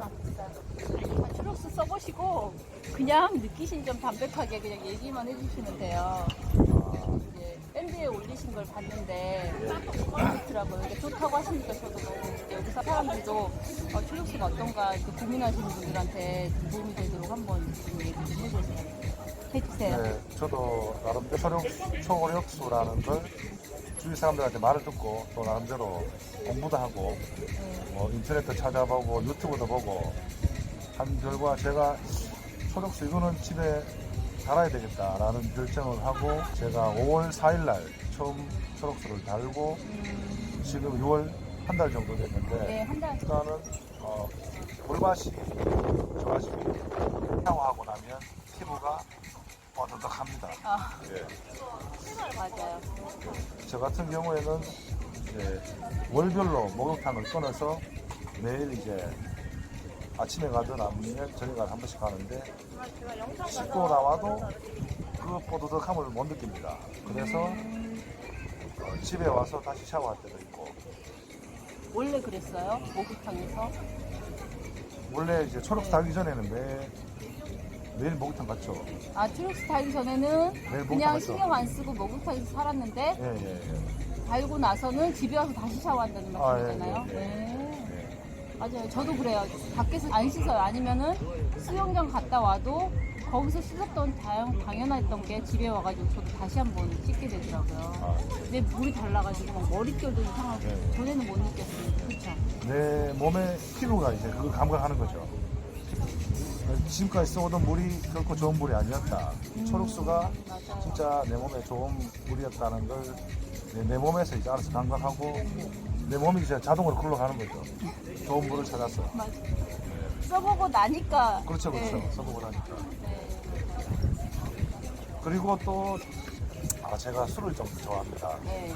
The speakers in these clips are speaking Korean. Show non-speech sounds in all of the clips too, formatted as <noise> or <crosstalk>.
아. 추록스 써보시고 그냥 느끼신 점 담백하게 그냥 얘기만 해주시면 돼요. 이제 밴드에 올리신 걸 봤는데 좋더라고요. 이게 좋다고 하시니까 저도 너무 이제 여기서 사람들도 어, 추록스가 어떤가 이렇게 고민하시는 분들한테 좀 도움이 되도록 한번 좀 얘기 좀 해주세요. 해주세요. 네, 저도 나름대로 초록, 초록수라는 걸 주위 사람들한테 말을 듣고 또 나름대로 공부도 하고 뭐 인터넷도 찾아보고 유튜브도 보고 한 결과 제가 초록수 이거는 집에 달아야 되겠다라는 결정을 하고 제가 5월 4일 날 처음 초록수를 달고 지금 6월 한 달 정도 됐는데 네, 한 달. 일단은 어, 물맛이 좋아지고 샤워하고 나면 피부가 뻐덕합니다. 아, 예. 맞아요. 저 같은 경우에는 이제 월별로 목욕탕을 끊어서 매일 이제 아침에 가든 아니면 저녁에 가든 한 번씩 가는데 씻고 나와도 그 뽀드득함을 못 느낍니다. 그래서 어, 집에 와서 다시 샤워할 때도 있고 원래 그랬어요? 목욕탕에서? 원래 이제 초록수 달기 전에는 매, 매일 목욕탕 갔죠. 아, 트룩스 달기 전에는 목욕탕 그냥 갔죠. 신경 안 쓰고 목욕탕에서 살았는데 예, 예, 예. 달고 나서는 집에 와서 다시 샤워한다는 아, 예, 말씀이잖아요. 예, 예. 네. 예. 맞아요. 저도 그래요. 밖에서 안 씻어요. 아니면은 수영장 갔다 와도 거기서 씻었던 당, 당연했던 게 집에 와가지고 저도 다시 한번 씻게 되더라고요. 아, 내 물이 달라가지고 막 머릿결도 이상하고 네. 전에는 못 느꼈어요. 그렇죠. 내 몸의 피부가 이제 그걸 감각하는 거죠. 지금까지 써오던 물이 결코 좋은 물이 아니었다. 초록수가 맞아요. 진짜 내 몸에 좋은 물이었다는 걸내 몸에서 이제 알아서 감각하고 내 몸이 이제 자동으로 굴러가는 거죠. 좋은 물을 찾았어. 맞아. 써보고 나니까. 그렇죠, 그렇죠. 네. 써보고 나니까. 네. 그리고 또, 아, 제가 술을 좀 좋아합니다. 네.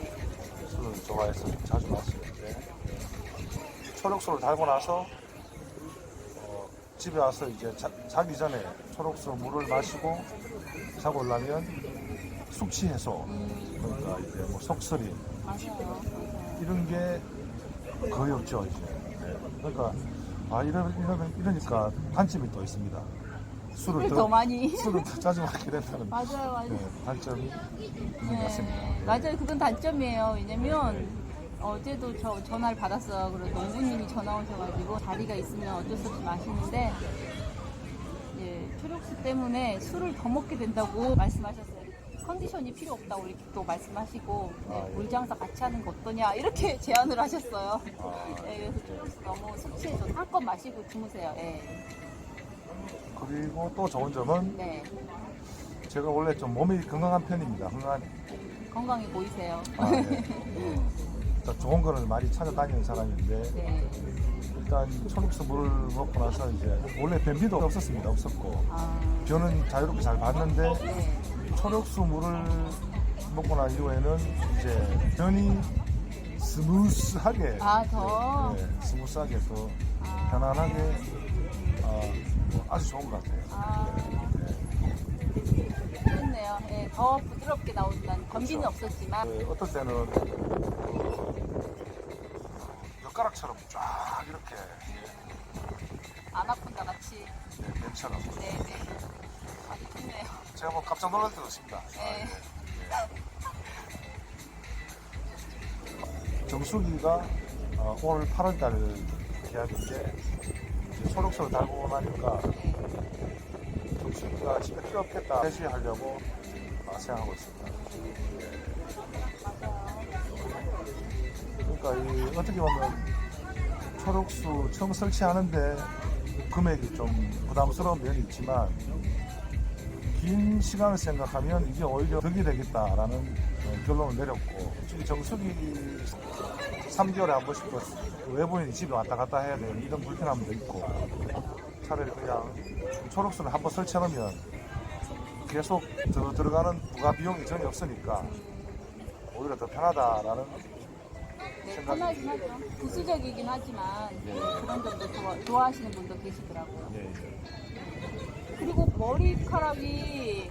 술을 좋아해서 좀 자주 마시는데, 초록수를 달고 나서, 어, 집에 와서 이제 자, 기 전에 초록수 물을 마시고 자고 올라면 숙취 해소, 그러니까 이제 뭐 속쓰림. 이런 게 거의 없죠, 이제. 네. 그러니까, 아, 이러, 이러면, 이러니까 단점이 또 있습니다. 술을 술을 더 많이. 술을 더 자주 마게 된다는 맞아요, 맞아요. 네, 단점이 있는 것 같습니다. 네, 네. 맞아요. 그건 단점이에요. 왜냐면 어제도 저 전화를 받았어요. 그래서 농부님이 전화 오셔가지고 자리가 있으면 어쩔 수 없이 마시는데 예, 초록수 때문에 술을 더 먹게 된다고 말씀하셨어요. 컨디션이 필요 없다고 이렇게 또 말씀하시고 네, 아, 예. 물 장사 같이 하는 거 어떠냐 이렇게 <laughs> 제안을 하셨어요. 아, 네, 그래서 초록수 너무 숙취해서 한껏 마시고 주무세요. 예. 그리고 또 좋은 점은 네, 제가 원래 좀 몸이 건강한 편입니다. 건강한, 건강해 보이세요. 아, 네. <laughs> 일단 좋은 거를 많이 찾아다니는 사람인데 네. 일단 초록수 물을 먹고 나서 이제 원래 변비도 없었습니다. 없었고 아, 변은 자유롭게 잘 봤는데 네. 초록수 물을 먹고 난 이후에는 이제 변이 스무스하게 아, 더. 네, 스무스하게 또 아. 편안하게 아, 뭐 아주 좋은 것 같아요. 아. 네. 그렇네요. 예, 더 부드럽게 나온다는 건비는 그렇죠. 없었지만 그 어떤 때는 그 젓가락처럼 쫙 이렇게 아나콘다 같이 네, 뱀처럼 네네 아주 좋네요. 제가 뭐 깜짝 놀랄 때도 있습니다. 네. 정수기가 어, 올 8월달 계약인데 이제 초록수를 달고 나니까 네. 정수기가 집에 필요 없겠다 해시하려고 아, 생각하고 있습니다. 그러니까 이 어떻게 보면 초록수 처음 설치하는데 금액이 좀 부담스러운 면이 있지만 긴 시간을 생각하면 이게 오히려 덕이 되겠다라는 어, 결론을 내렸고 지금 정수기 3개월에 한 번씩 또 외부인이 집에 왔다 갔다 해야 되는 이런 불편함도 있고 차라리 그냥 초록수를 한 번 설치하면 계속 더 들어가는 부가 비용이 전혀 없으니까 오히려 더 편하다라는 네, 생각이 편하긴 하죠. 부수적이긴 하지만 네. 네, 그런 점도 좋아, 좋아하시는 분도 계시더라고요. 예, 예. 그리고 머리카락이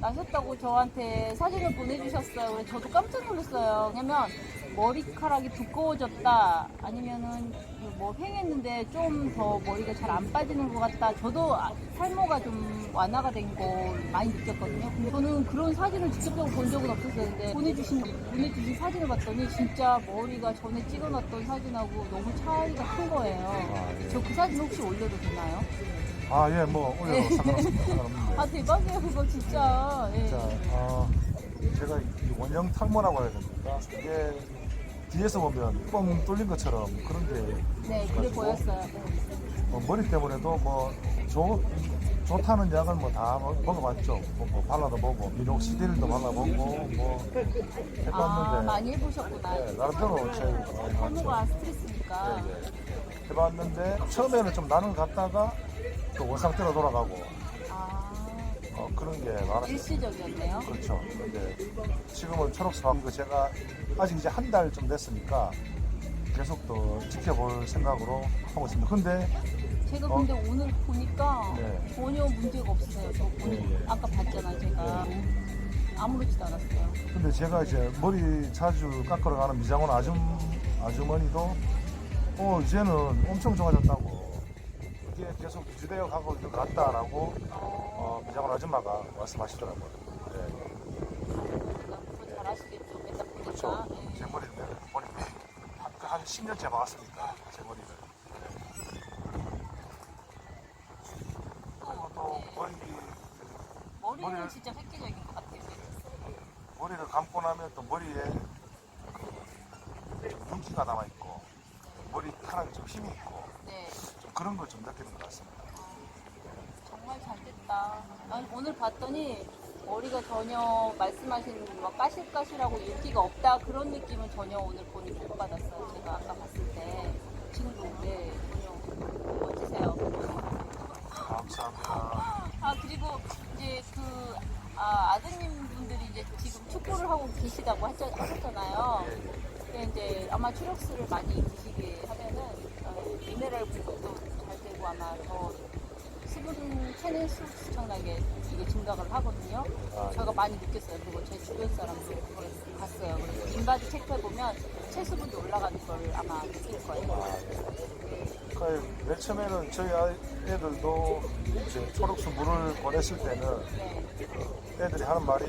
나셨다고 저한테 사진을 보내주셨어요. 그래서 저도 깜짝 놀랐어요. 왜냐면 머리카락이 두꺼워졌다 아니면은 뭐 횡했는데 좀 더 머리가 잘 안 빠지는 것 같다 저도 아- 탈모가 좀 완화가 된 거 많이 느꼈거든요 근데 저는 그런 사진을 직접적으로 본 적은 없었는데 보내주신 보내주신 사진을 봤더니 진짜 머리가 전에 찍어놨던 사진하고 너무 차이가 큰 거예요 아, 예. 저그 사진 혹시 올려도 되나요? 아, 예, 뭐, 올려도 상관없습니다. 상관없는데. 아 대박이에요 그거 진짜 예. 자, 어, 제가 이 원형 탈모라고 해야 됩니까? 이게 뒤에서 보면 뻥 뚫린 것처럼 그런 게 네 그래 보였어요 네. 뭐 머리 때문에도 뭐 좋, 좋다는 약을 뭐 다 먹어봤죠. 뭐, 뭐 발라도 보고 미녹시딜도 발라보고 뭐아 해봤는데 많이 해보셨구나 네, 나름대로 제 많이 탈모가. 스트레스니까 네, 네. 해봤는데 처음에는 좀 나는 갔다가 또 원상태로 돌아가고 아 어, 그런 게 많았어요. 일시적이었네요 그렇죠. 근데 지금은 초록색 그 제가 아직 이제 한 달 좀 됐으니까 계속 또 지켜볼 생각으로 하고 있습니다. 근데 제가 어? 근데 오늘 보니까 네. 전혀 문제가 없으세요. 저 오늘 예, 예. 아까 봤잖아요, 제가. 아무렇지도 않았어요. 근데 제가 이제 머리 자주 깎으러 가는 미장원 아줌 아주머니도 어 이제는 엄청 좋아졌다고 이게 계속 유지되어 가고 있는 것 같다라고 어, 미장원 아줌마가 말씀하시더라고요. 네, 그거 잘하시겠죠, 맨날 그렇죠. 보니까. 예. 제 머리를 보니까 한, 한 10년째 봐왔으니까 제 머리를. 그리고 또 머리 머리는 머리를- 진짜 획기적인 것 같아요. 머리를 감고 나면 또 머리에 그 윤기가 남아 있고 머리 카락이 좀 힘이 있고 네, 좀 그런 걸 좀 느끼는 것 같습니다. 정말 잘 됐다. 난 오늘 봤더니 머리가 전혀 말씀하신 뭐 까실까실하고 윤기가 없다 그런 느낌은 전혀 오늘 보니 못 받았어요. 제가 아까 봤을 때. 지금도 네, 전혀 멋지세요. 감사합니다. 아 그리고 이제 그 아, 아드님 분들이 이제 지금 축구를 하고 계시다고 하셨, 하셨잖아요. 근데 이제 아마 추력스를 많이 드시게 하면은 어, 미네랄 부족도 잘 되고 아마 더 수분 체내 수 수청나게 이게 증가를 하거든요. 아, 제가 많이 느꼈어요. 그리고 제 주변 사람도 그걸 봤어요. 그래서 인바디 체크해 보면 체수분도 올라가는 걸 아마 느낄 거예요. 아, 예. 그러니까 맨 처음에는 저희 아이- 애들도 이제 초록수 물을 보냈을 때는 네. 애들이 하는 말이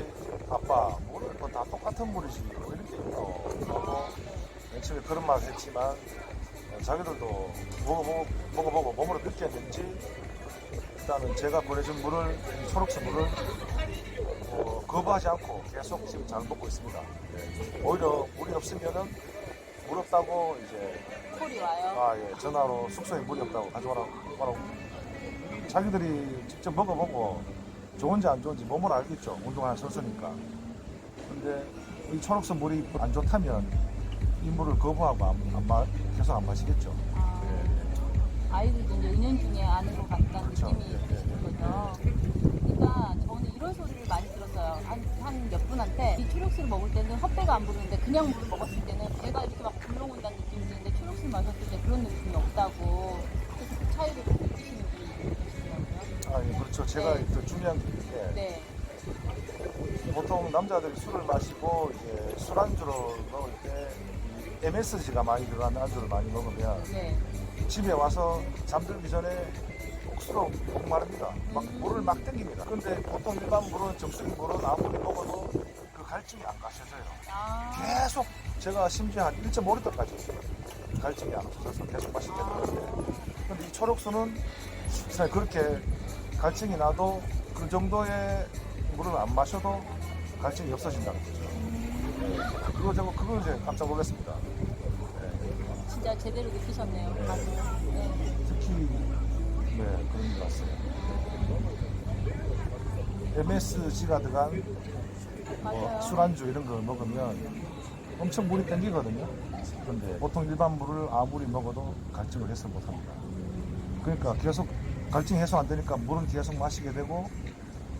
아빠 물은 뭐다 똑같은 물이지 왜 이렇게 있노 하고 맨 처음에 그런 말 했지만 어, 자기들도 먹어보고, 먹어보고 몸으로 느꼈는지 일단은 제가 보내준 물을 이 초록색 물을 어, 거부하지 않고 계속 지금 잘 먹고 있습니다 네. 오히려 물이 없으면은 물 없다고 이제 콜이 와요. 아, 예. 전화로 숙소에 물이 없다고 가져와라고 하라고. 자기들이 직접 먹어보고 좋은지 안 좋은지 몸을 알겠죠. 운동하는 선수니까. 근데 이 초록색 물이 안 좋다면 이 물을 거부하고 안, 안 마, 계속 안 마시겠죠. 그냥 물을 먹었을 때는 배가 이렇게 막 불러온다는 느낌이 드는데 초록수 마셨을 때 그런 느낌이 없다고 그래서 그 차이를 좀 느끼시는 분이 계시더라고요. 아, 예, 그렇죠. 제가 네. 또 중요한 게 이게 네. 보통 남자들이 술을 마시고 이제 술안주로 먹을 때 MSG가 많이 들어간 안주를 많이 먹으면 네. 집에 와서 잠들기 전에 억수로 목마릅니다. 막 물을 막 땡깁니다. 근데 보통 일반 물은 정수기 물은 아무리 먹어도 그 갈증이 안 가셔져요. 아. 계속 제가 심지어 한 1.5리터까지 갈증이 안 없어져서 계속 마시게 되는데 근데 이 초록수는 사실 그렇게 갈증이 나도 그 정도의 물을 안 마셔도 갈증이 없어진다는 거죠. 네. 그거 제가 그걸 이제 깜짝 놀랐습니다. 네. 진짜 제대로 느끼셨네요. 네. 다들. 네. 특히 네 그런 것 같습니다. MSG가 들어간 뭐. 술안주 이런 걸 먹으면 엄청 물이 땡기거든요. 근데 보통 일반 물을 아무리 먹어도 갈증을 해소 못합니다. 그러니까 계속 갈증 해소 안 되니까 물은 계속 마시게 되고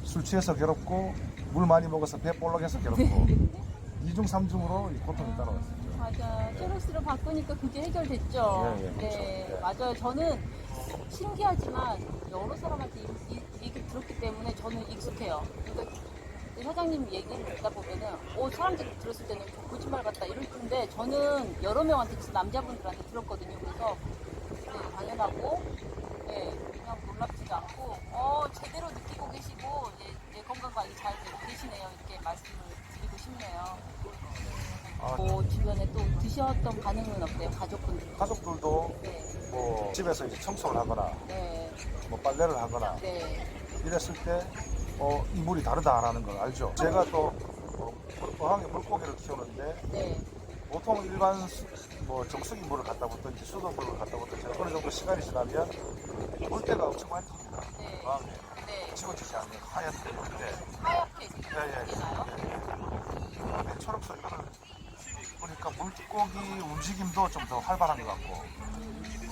술 취해서 괴롭고 물 많이 먹어서 배 볼록해서 괴롭고 <laughs> 이중 삼중으로 이 고통이 따라왔었죠. 맞아요. 초록스를 바꾸니까 그게 해결됐죠. 예, 예, 그렇죠. 네, 예. 맞아요. 저는 신기하지만 여러 사람한테 이, 이, 얘기 들었기 때문에 저는 익숙해요. 그러니까 근데 사장님 얘기를 듣다 보면은, 어, 사람들이 들었을 때는 저 거짓말 같다 이러는데 저는 여러 명한테 남자분들한테 들었거든요. 그래서 네, 당연하고, 네, 그냥 놀랍지도 않고, 어, 제대로 느끼고 계시고, 예, 예, 건강 관리 잘 되고 계시네요. 이렇게 말씀을 드리고 싶네요. 아, 뭐 주변에 또 드셨던 반응은 어때요? 가족분들? 가족들도 네, 뭐 집에서 이제 청소를 하거나 네, 뭐 빨래를 하거나 네, 이랬을 때 어, 이 물이 다르다라는 걸 알죠. 제가 또 어, 어항에 물고기를 키우는데 네, 보통 일반 수- 뭐 정수기 물을 갖다 붓든지 수돗물을 갖다 붓든지 어느 정도 시간이 지나면 물때가 엄청 많이 탑니다. 네, 어항에 네. 지워지지 않는 하얗게 물때. 하얗게 예, 예, 생기나요? 예. 초록색 컬을 보니까 물고기 움직임도 좀 더 활발한 것 같고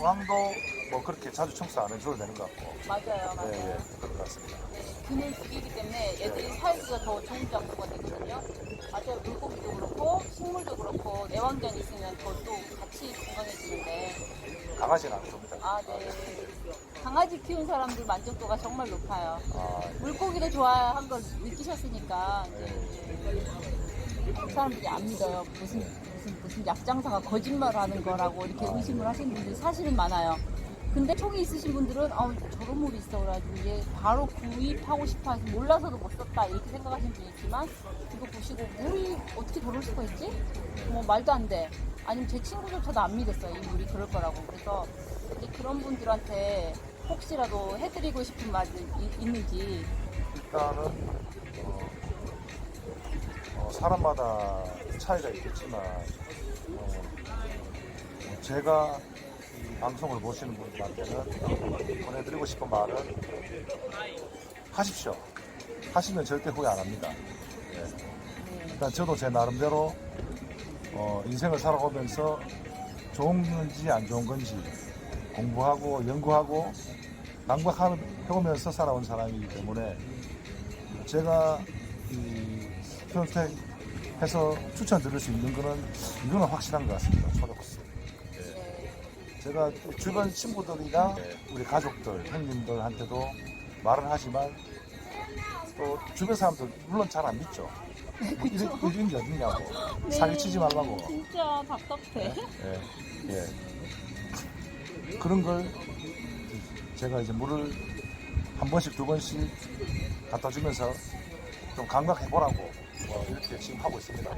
어항도 뭐 그렇게 자주 청소 안 해줘도 되는 것 같고 맞아요, 예, 맞아요. 예, 그런 것 같습니다. 네, 균을 죽이기 때문에 애들이 살기가 더 좋은 장소가 되거든요. 맞아요. 물고기도 그렇고 식물도 그렇고 내왕장 있으면 더 또 같이 건강해지는데 강아지는 안 줍니다. 아 네. 강아지 키운 사람들 만족도가 정말 높아요. 아, 물고기를 좋아한 걸 느끼셨으니까 이제 한국 사람들이 안 믿어요. 무슨 무슨 무슨 약장사가 거짓말하는 거라고 이렇게 의심을 하시는 분들이 사실은 많아요. 근데 총이 있으신 분들은 아 저런 물이 있어 그래가지고 이게 바로 구입하고 싶어 해서 몰라서도 못 썼다 이렇게 생각하시는 분이 있지만 이거 보시고 물이 어떻게 저럴 수가 있지? 뭐 말도 안 돼. 아니면 제 친구조차도 안 믿었어요 이 물이 그럴 거라고. 그래서 그런 분들한테 혹시라도 해드리고 싶은 말이 이- 있는지 일단은 어, 어, 사람마다 차이가 있겠지만 어, 어, 제가 이 방송을 보시는 분들한테는 보내드리고 싶은 말은 하십시오. 하시면 절대 후회 안 합니다. 예. 일단 저도 제 나름대로 어, 인생을 살아오면서 좋은 건지 안 좋은 건지 공부하고 연구하고 강박해오면서 살아온 사람이기 때문에 제가 이 선택해서 추천드릴 수 있는 거는 이거는 확실한 것 같습니다. 제가 주변 친구들이나 우리 가족들, 형님들한테도 말을 하지만 또 주변 사람들 물론 잘 안 믿죠. 뭐 이런, 이런 게 어딨냐고. 사기치지 말라고. 진짜 답답해. 예, 예. 그런 걸 제가 이제 물을 한 번씩 두 번씩 갖다 주면서 좀 감각해 보라고 뭐 이렇게 지금 하고 있습니다.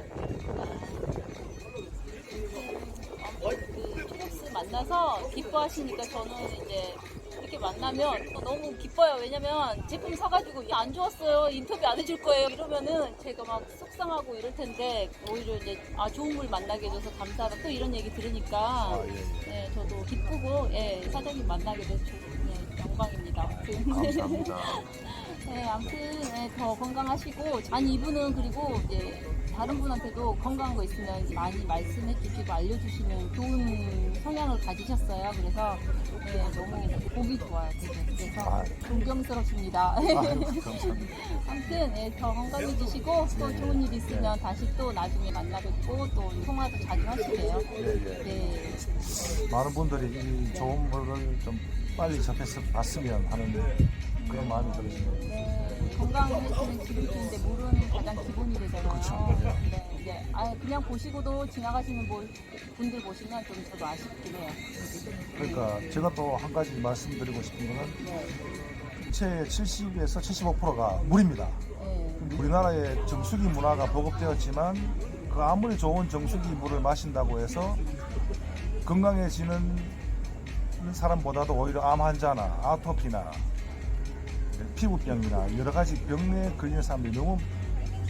만나서 기뻐하시니까 저는 이제 이렇게 만나면 또 너무 기뻐요. 왜냐면 제품 사가지고 이게 안 좋았어요. 인터뷰 안 해줄 거예요. 이러면은 제가 막 속상하고 이럴 텐데 오히려 이제 아 좋은 물 만나게 해줘서 감사하다. 또 이런 얘기 들으니까 아, 예, 예. 네, 저도 기쁘고 예, 사장님 만나게 돼서 조- 네, 영광입니다. 감사합니다. <laughs> 네, 아무튼 네, 더 건강하시고 아니 이분은 그리고 이제 다른 분한테도 건강한 거 있으면 많이 말씀해 주시고 알려주시면 좋은 성향을 가지셨어요. 그래서 네, 너무 보기 좋아요. 되게. 그래서 아. 존경스럽습니다. 아무튼 네, 더 건강해지시고 또 좋은 일 있으면 다시 또 나중에 만나 뵙고 또 통화도 자주 하시게요. 예, 예. 네, 많은 분들이 이 좋은 물을 좀 빨리 접해서 봤으면 하는 그런 마음이 들으시네요. 네, 건강해지는 기름기인데 물은 가장 기본이 되잖아요. 그렇죠. 네, 이제 아, 그냥 보시고도 지나가시는 분- 분들 보시면 좀 저도 아쉽긴 해요. 그러니까 제가 또 한 가지 말씀드리고 싶은 거는 네, 제 70에서 75%가 물입니다. 네, 우리나라의 정수기 문화가 보급되었지만 그 아무리 좋은 정수기 물을 마신다고 해서 건강해지는 사람보다도 오히려 암 환자나 아토피나 피부병이나 여러 가지 병에 걸리는 사람들이 너무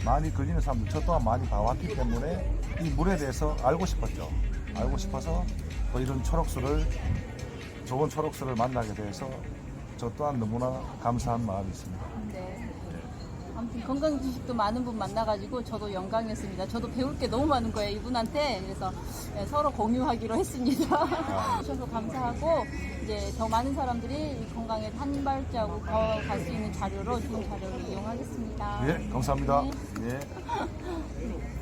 많이 걸리는 사람들 저 또한 많이 봐왔기 때문에 이 물에 대해서 알고 싶었죠. 알고 싶어서 또 이런 초록수를 좋은 초록수를 만나게 돼서 저 또한 너무나 감사한 마음이 있습니다. 네. 아무튼 건강 지식도 많은 분 만나가지고 저도 영광이었습니다. 저도 배울 게 너무 많은 거예요 이분한테. 그래서 네, 서로 공유하기로 <laughs> 했습니다. 주셔서 감사하고 이제 더 많은 사람들이 이 건강에 한 발자국 더 갈 수 있는 자료로 좋은 자료를 이용하겠습니다. 예, 감사합니다. 네. 예. <laughs>